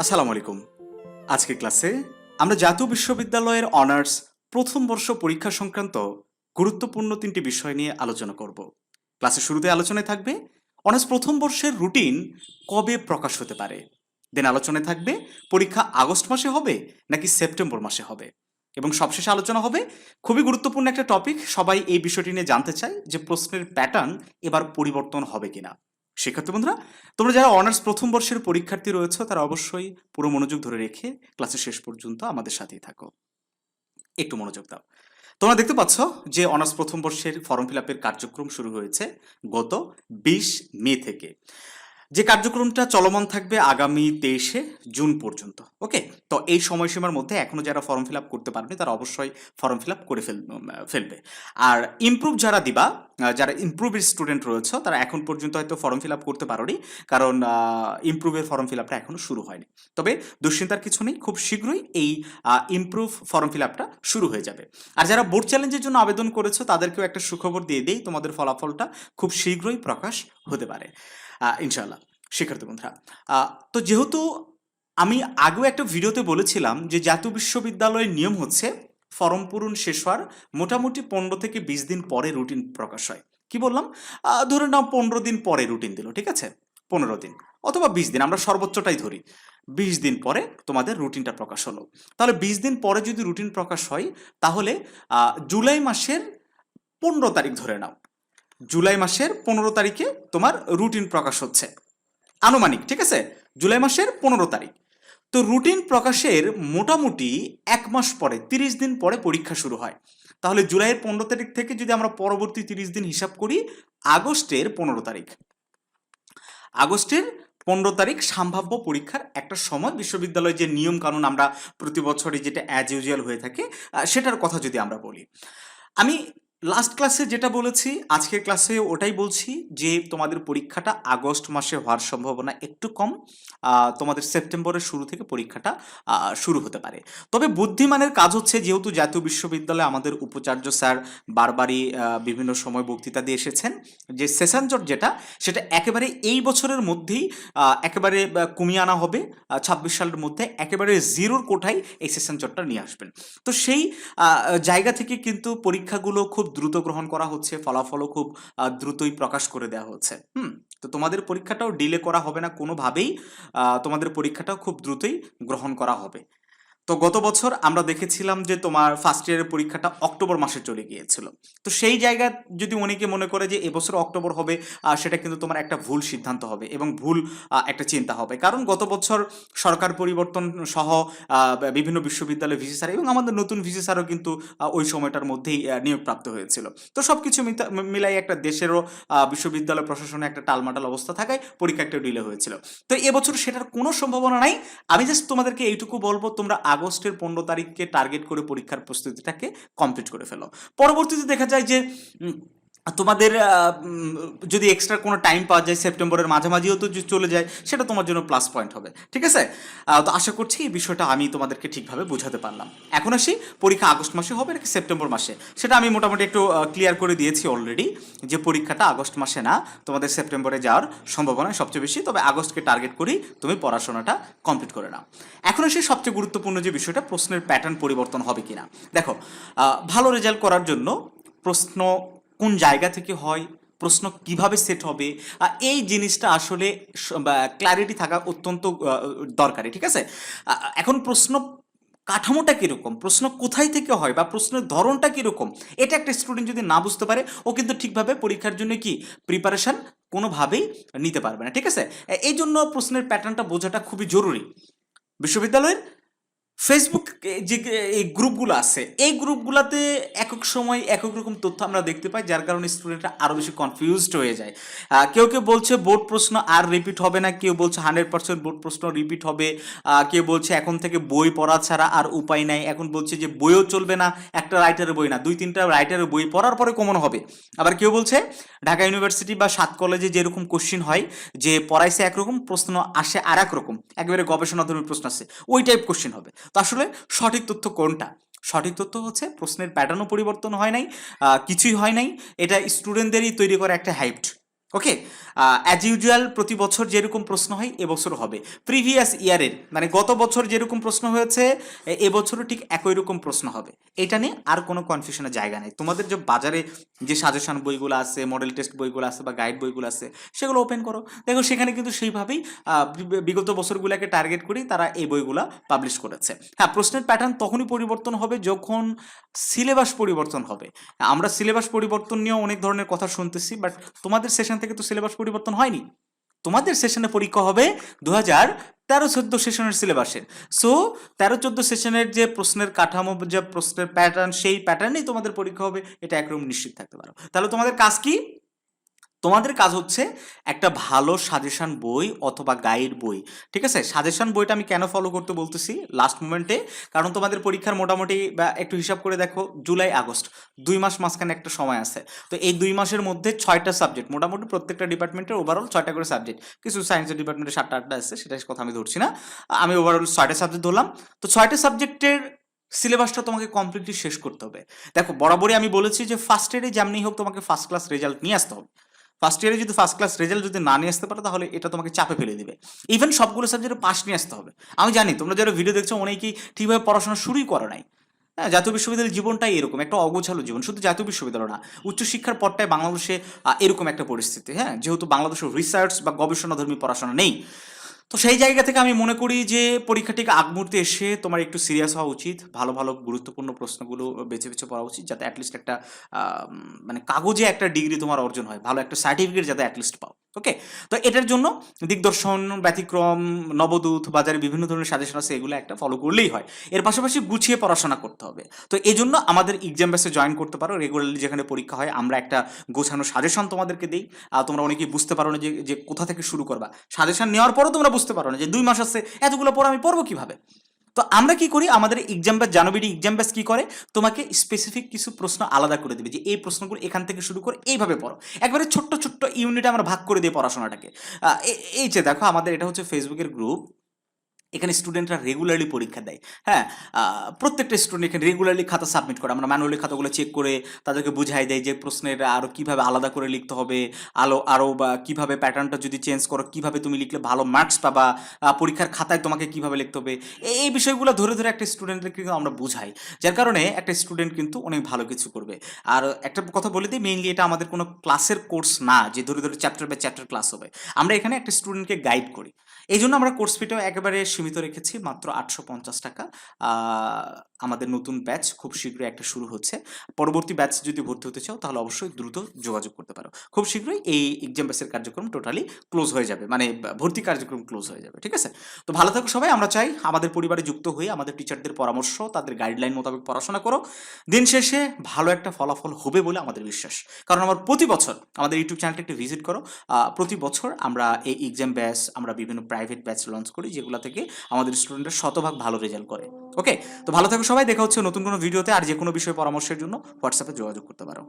আসসালামু আলাইকুম। আজকে ক্লাসে আমরা জাতীয় বিশ্ববিদ্যালয়ের অনার্স প্রথম বর্ষ পরীক্ষা সংক্রান্ত গুরুত্বপূর্ণ তিনটি বিষয় নিয়ে আলোচনা করব। ক্লাসের শুরুতে আলোচনায় থাকবে অনার্স প্রথম বর্ষের রুটিন কবে প্রকাশ হতে পারে। দেন আলোচনায় থাকবে পরীক্ষা আগস্ট মাসে হবে নাকি সেপ্টেম্বর মাসে হবে। এবং সবশেষে আলোচনা হবে খুবই গুরুত্বপূর্ণ একটা টপিক। সবাই এই বিষয়টি নিয়ে জানতে চায় যে প্রশ্নের প্যাটার্ন এবার পরিবর্তন হবে কিনা। শিক্ষার্থী বন্ধুরা, তোমরা যারা অনার্স প্রথম বর্ষের পরীক্ষার্থী রয়েছে, তারা অবশ্যই পুরো মনোযোগ ধরে রেখে ক্লাসের শেষ পর্যন্ত আমাদের সাথেই থাকো। একটু মনোযোগ দাও। তোমরা দেখতে পাচ্ছ যে অনার্স প্রথম বর্ষের ফর্ম ফিল কার্যক্রম শুরু হয়েছে গত বিশ মে থেকে। যে কার্যক্রমটা চলমান থাকবে আগামী তেইশে জুন পর্যন্ত, ওকে? তো এই সময়সীমার মধ্যে এখনও যারা ফর্ম ফিল আপ করতে পারবে তারা অবশ্যই ফর্ম ফিল আপ করে ফেল ফেলবে। আর ইমপ্রুভ যারা দিবা যারা ইমপ্রুভের স্টুডেন্ট রয়েছে, তারা এখন পর্যন্ত হয়তো ফর্ম ফিল আপ করতে পারোনি, কারণ ইমপ্রুভের ফর্ম ফিল আপটা এখনও শুরু হয়নি। তবে দুশ্চিন্তার কিছু নেই, খুব শীঘ্রই এই ইমপ্রুভ ফর্ম ফিল আপটা শুরু হয়ে যাবে। আর যারা বোর্ড চ্যালেঞ্জের জন্য আবেদন করেছ, তাদেরকেও একটা সুখবর দিয়ে দিই, তোমাদের ফলাফলটা খুব শীঘ্রই প্রকাশ হতে পারে। ইনশাল্লাহ শিক্ষার্থী বন্ধুরা তো যেহেতু আমি আগেও একটা ভিডিওতে বলেছিলাম যে জাতীয় বিশ্ববিদ্যালয়ের নিয়ম হচ্ছে ফর্ম পূরণ শেষ হওয়ার মোটামুটি পনেরো থেকে বিশ দিন পরে রুটিন প্রকাশ হয়। কি বললাম? ধরে নাও পনেরো দিন পরে রুটিন দিল, ঠিক আছে? পনেরো দিন অথবা বিশ দিন, আমরা সর্বোচ্চটাই ধরি। বিশ দিন পরে তোমাদের রুটিনটা প্রকাশ হলো। তাহলে বিশ দিন পরে যদি রুটিন প্রকাশ হয়, তাহলে জুলাই মাসের পনেরো তারিখ ধরে নাও। জুলাই মাসের পনেরো তারিখে তোমার রুটিন প্রকাশ হচ্ছে। আনুমানিক, ঠিক আছে? জুলাই মাসের পনেরো তারিখ। তো রুটিন প্রকাশের মোটামুটি এক মাস পরে, তিরিশ দিন পরে পরীক্ষা শুরু হয়। তাহলে জুলাইয়ের পনেরো তারিখ থেকে যদি আমরা পরবর্তী তিরিশ দিন হিসাব করি, আগস্টের পনেরো তারিখ। আগস্টের পনেরো তারিখ সম্ভাব্য পরীক্ষার একটা সময় বিশ্ববিদ্যালয়ের যে নিয়ম কানুন আমরা প্রতি বছরই যেটা অ্যাজ ইউজুয়াল হয়ে থাকে সেটার কথা যদি আমরা বলি। আমি লাস্ট ক্লাসে যেটা বলেছি, আজকের ক্লাসে ওটাই বলছি যে তোমাদের পরীক্ষাটা আগস্ট মাসে হওয়ার সম্ভাবনা একটু কম তোমাদের সেপ্টেম্বরের শুরু থেকে পরীক্ষাটা শুরু হতে পারে। তবে বুদ্ধিমানের কাজ হচ্ছে যেহেতু জাতীয় বিশ্ববিদ্যালয়ে আমাদের উপাচার্য স্যার বারবারই বিভিন্ন সময় বক্তৃতা দিয়ে এসেছেন, যে সেশন জট যেটা, সেটা একেবারে এই বছরের মধ্যেই একেবারে কমিয়ে আনা হবে ছাব্বিশ সালের মধ্যে একেবারে জিরোর কোঠায় এই সেশন জটটা নিয়ে আসবেন। তো সেই জায়গা থেকে কিন্তু পরীক্ষাগুলো খুব দ্রুত গ্রহণ করা হচ্ছে, ফলাফলও খুব দ্রুতই প্রকাশ করে দেওয়া হচ্ছে। হুম, তো তোমাদের পরীক্ষাটাও ডিলে করা হবে না কোনোভাবেই তোমাদের পরীক্ষাটাও খুব দ্রুতই গ্রহণ করা হবে। তো গত বছর আমরা দেখেছিলাম যে তোমার ফার্স্ট ইয়ারের পরীক্ষাটা অক্টোবর মাসে চলে গিয়েছিল। তো সেই জায়গা যদি অনেকে মনে করে যে এবছর অক্টোবর হবে সেটা কিন্তু তোমার একটা ভুল সিদ্ধান্ত হবে এবং ভুল একটা চিন্তা হবে। কারণ গত বছর সরকার পরিবর্তন সহ বিভিন্ন বিশ্ববিদ্যালয় ভিসি স্যার এবং আমাদের নতুন ভিসি স্যারও কিন্তু ওই সময়টার মধ্যেই নিয়োগপ্রাপ্ত হয়েছিল। তো সব কিছু মিলাই একটা দেশেরও বিশ্ববিদ্যালয় প্রশাসনে একটা টালমাটাল অবস্থা থাকায় পরীক্ষা একটা ডিলে হয়েছিল। তো এবছর সেটার কোনো সম্ভাবনা নাই। আমি জাস্ট তোমাদেরকে এইটুকু বলব, তোমরা আগস্টের পনেরো তারিখকে টার্গেট করে পরীক্ষার প্রস্তুতিটাকে কমপ্লিট করে ফেলো। পরবর্তীতে দেখা যায় যে তোমাদের যদি এক্সট্রা কোনো টাইম পাওয়া যায় সেপ্টেম্বরের মাঝামাঝিও তো চলে যায়, সেটা তোমার জন্য প্লাস পয়েন্ট হবে, ঠিক আছে? তো আশা করছি এই বিষয়টা আমি তোমাদেরকে ঠিকভাবে বোঝাতে পারলাম। এখন আসি, পরীক্ষা আগস্ট মাসে হবে নাকি সেপ্টেম্বর মাসে? সেটা আমি মোটামুটি একটু ক্লিয়ার করে দিয়েছি অলরেডি যে পরীক্ষাটা আগস্ট মাসে না, তোমাদের সেপ্টেম্বরে যাওয়ার সম্ভাবনা সবচেয়ে বেশি। তবে আগস্টকে টার্গেট করেই তুমি পড়াশোনাটা কমপ্লিট করে নাও। এখন আসি সবচেয়ে গুরুত্বপূর্ণ যে বিষয়টা, প্রশ্নের প্যাটার্ন পরিবর্তন হবে কিনা। দেখো ভালো রেজাল্ট করার জন্য প্রশ্ন কোন জায়গা থেকে হয়, প্রশ্ন কীভাবে সেট হবে এই জিনিসটা আসলে ক্ল্যারিটি থাকা অত্যন্ত দরকারি, ঠিক আছে? এখন প্রশ্ন কাঠামোটা কীরকম, প্রশ্ন কোথায় থেকে হয়, বা প্রশ্নের ধরনটা কীরকম, এটা একটা স্টুডেন্ট যদি না বুঝতে পারে, ও কিন্তু ঠিকভাবে পরীক্ষার জন্য কি প্রিপারেশন কোনোভাবেই নিতে পারবে না, ঠিক আছে? এই জন্য প্রশ্নের প্যাটার্নটা বোঝাটা খুবই জরুরি। বিশ্ববিদ্যালয়ের ফেসবুক যে এই গ্রুপগুলো আছে, এই গ্রুপগুলোতে একক সময় একক রকম তথ্য আমরা দেখতে পাই, যার কারণে স্টুডেন্টরা আরও বেশি কনফিউজড হয়ে যায়। কেউ কেউ বলছে বোর্ড প্রশ্ন আর রিপিট হবে না, কেউ বলছে হান্ড্রেড পার্সেন্ট বোর্ড প্রশ্ন রিপিট হবে কেউ বলছে এখন থেকে বই পড়া ছাড়া আর উপায় নাই, এখন বলছে যে বইও চলবে না, একটা রাইটারের বই না, দুই তিনটা রাইটারের বই পড়ার পরে কমন হবে। আবার কেউ বলছে ঢাকা ইউনিভার্সিটি বা সাত কলেজে যেরকম কোশ্চিন হয়, যে পড়াইছে একরকম, প্রশ্ন আসে আর এক রকম, একেবারে গবেষণাধর্মী প্রশ্ন আসে, ওই টাইপ কোশ্চিন হবে। তো আসলে সঠিক তথ্য কোনটা? সঠিক তথ্য হচ্ছে প্রশ্নের প্যাটার্নও পরিবর্তন হয় নাই কিছুই হয় নাই। এটা স্টুডেন্টদেরই তৈরি করা একটা হাইপড ওকে অ্যাজ ইউজুয়াল প্রতি বছর যেরকম প্রশ্ন হয় এবছর হবে। প্রিভিয়াস ইয়ারের মানে গত বছর যেরকম প্রশ্ন হয়েছে এবছরও ঠিক একই রকম প্রশ্ন হবে। এটা নিয়ে আর কোনো কনফিউশনের জায়গা নেই। তোমাদের যে বাজারে যে সাজেশন বইগুলো আছে মডেল টেস্ট বইগুলো আছে বা গাইড বইগুলো আছে, সেগুলো ওপেন করো। দেখো, সেখানে কিন্তু সেইভাবেই বিগত বছরগুলোকে টার্গেট করেই তারা এই বইগুলো পাবলিশ করেছে। হ্যাঁ প্রশ্নের প্যাটার্ন তখনই পরিবর্তন হবে যখন সিলেবাস পরিবর্তন হবে। আমরা সিলেবাস পরিবর্তন নিয়েও অনেক ধরনের কথা শুনতেছি বাট তোমাদের সেশন থেকে তো সিলেবাস পরিবর্তন হয়নি। তোমাদের সেশনে পরীক্ষা হবে দু হাজার তেরো চোদ্দ সেশনের সিলেবাসের সো তেরো চোদ্দ সেশনের যে প্রশ্নের কাঠামো, যে প্রশ্নের প্যাটার্ন সেই প্যাটার্নেই তোমাদের পরীক্ষা হবে। এটা একরকম নিশ্চিত থাকতে পারো। তাহলে তোমাদের কাজ কি? তোমাদের কাজ হচ্ছে একটা ভালো সাজেশন বই অথবা গাইড বই, ঠিক আছে? সাজেশন বইটা আমি কেন ফলো করতে বলতেছি? লাস্ট মোমেন্টে কারণ তোমাদের পরীক্ষার মোটামুটি বা একটু হিসাব করে দেখো জুলাই আগস্ট দুই মাস মাঝখানে একটা সময় আছে। তো এই দুই মাসের মধ্যে ছয়টা সাবজেক্ট মোটামুটি প্রত্যেকটা ডিপার্টমেন্টের ওভারঅল ছয়টা করে সাবজেক্ট কিছু সায়েন্সের ডিপার্টমেন্টে সাতটা, আটটা আছে, সেটা কথা আমি ধরছি না। আমি ওভারঅল ছয়টা সাবজেক্ট ধরলাম। তো ছয়টা সাবজেক্টের সিলেবাসটা তোমাকে কমপ্লিটলি শেষ করতে হবে। দেখো, বরাবরই আমি বলেছি যে ফার্স্ট ইয়ারে যেমনি হোক তোমাকে ফার্স্ট ক্লাস রেজাল্ট নিয়ে আসতে হবে। ফার্স্ট ইয়ারে যদি ফার্স্ট ক্লাস রেজাল্ট যদি না নিয়ে আসতে পারো, তাহলে এটা তোমাকে চাপে ফেলে দেবে। ইভেন সবগুলো সাবজেক্টে পাস নিয়ে আসতে হবে। আমি জানি, তোমরা যারা ভিডিও দেখছ অনেকেই ঠিকভাবে পড়াশোনা শুরুই করো নাই। হ্যাঁ জাতীয় বিশ্ববিদ্যালয়ের জীবনটাই এরকম, একটা অগোছালো জীবন। শুধু জাতীয় বিশ্ববিদ্যালয় না, উচ্চশিক্ষার পরটায় বাংলাদেশে এরকম একটা পরিস্থিতি। হ্যাঁ যেহেতু বাংলাদেশের রিসার্চ বা গবেষণাধর্মী পড়াশোনা নেই। তো সেই জায়গা থেকে আমি মনে করি যে পরীক্ষাটিকে আগ মুহূর্তে এসে তোমার একটু সিরিয়াস হওয়া উচিত। ভালো ভালো, গুরুত্বপূর্ণ প্রশ্নগুলো বেছে বেছে পড়া উচিত যাতে অ্যাটলিস্ট একটা মানে কাগজে একটা ডিগ্রি তোমার অর্জন হয়। ভালো একটা সার্টিফিকেট যাতে অ্যাটলিস্ট পাও। ওকে তো এটার জন্য দিগদর্শন, ব্যতিক্রম, নবদূত, বাজারে বিভিন্ন ধরনের সাজেশন আছে, এগুলো একটা ফলো করলেই হয়। এর পাশাপাশি গুছিয়ে পড়াশোনা করতে হবে। তো এই জন্য আমাদের এক্সাম বেসে জয়েন করতে পারো। রেগুলারলি যেখানে পরীক্ষা হয়, আমরা একটা গোছানো সাজেশন তোমাদেরকে দিই। আর তোমরা অনেকেই বুঝতে পারো না যে কোথা থেকে শুরু করবা। সাজেশন নেওয়ার পরও তোমরা বুঝতে পারো না যে দুই মাস আছে, এতগুলো পড়া আমি পড়ব কীভাবে? তো আমরা কি করি? আমাদের এক্সাম ব্যাস জানুয়ারি এক্সাম ব্যাস কি করে? তোমাকে স্পেসিফিক কিছু প্রশ্ন আলাদা করে দেবে যে এই প্রশ্নগুলো এখান থেকে শুরু করে এইভাবে পড়ো। একবারে ছোট্ট ছোট্ট ইউনিটে আমরা ভাগ করে দিই পড়াশোনাটাকে। এই যে দেখো, আমাদের এটা হচ্ছে ফেসবুকের গ্রুপ এখানে স্টুডেন্টরা রেগুলারলি পরীক্ষা দেয়। হ্যাঁ প্রত্যেকটা স্টুডেন্ট এখানে রেগুলারলি খাতা সাবমিট করে। আমরা ম্যানুয়ালি খাতাগুলো চেক করে তাদেরকে বুঝাই দেয় যে প্রশ্নের আরও কীভাবে আলাদা করে লিখতে হবে, আলো আরও বা কীভাবে প্যাটার্নটা যদি চেঞ্জ করো, কীভাবে তুমি লিখলে ভালো মার্কস পাবা পরীক্ষার খাতায় তোমাকে কীভাবে লিখতে হবে এই এই বিষয়গুলো ধরে ধরে একটা স্টুডেন্টকে কিন্তু আমরা বুঝাই। যার কারণে একটা স্টুডেন্ট কিন্তু অনেক ভালো কিছু করবে। আর একটা কথা বলে দিই মেইনলি এটা আমাদের কোনো ক্লাসের কোর্স না যে ধরে ধরে চ্যাপ্টার বাই চ্যাপ্টার ক্লাস হবে। আমরা এখানে একটা স্টুডেন্টকে গাইড করি। এই জন্য আমরা কোর্স ফিটাও একেবারে সীমিত রেখেছি, মাত্র আটশো পঞ্চাশ টাকা। আমাদের নতুন ব্যাচ খুব শীঘ্রই একটা শুরু হচ্ছে। পরবর্তী ব্যাচ যদি ভর্তি হতে চাও, তাহলে অবশ্যই দ্রুত যোগাযোগ করতে পারো। খুব শীঘ্রই এই এক্সাম ব্যাচের কার্যক্রম টোটালি ক্লোজ হয়ে যাবে মানে ভর্তি কার্যক্রম ক্লোজ হয়ে যাবে, ঠিক আছে? তো ভালো থাকো সবাই, আমরা চাই আমাদের পরিবারে যুক্ত হয়ে আমাদের টিচারদের পরামর্শ, তাদের গাইডলাইন মোতাবেক পড়াশোনা করো। দিন শেষে ভালো একটা ফলাফল হবে বলে আমাদের বিশ্বাস। কারণ আমার প্রতি বছর আমাদের ইউটিউব চ্যানেলটা একটু ভিজিট করো। প্রতি বছর আমরা এই এক্সাম ব্যাচ আমরা বিভিন্ন প্রাইভেট ব্যাচ লঞ্চ করি, যেগুলো থেকে আমাদের স্টুডেন্টরা শতভাগ ভালো রেজাল্ট করে। ওকে তো ভালো থাকো সবাই, দেখা হচ্ছে নতুন কোনো ভিডিওতে আর যে কোনো বিষয়ে পরামর্শের জন্য হোয়াটসঅ্যাপে যোগাযোগ করতে পারো।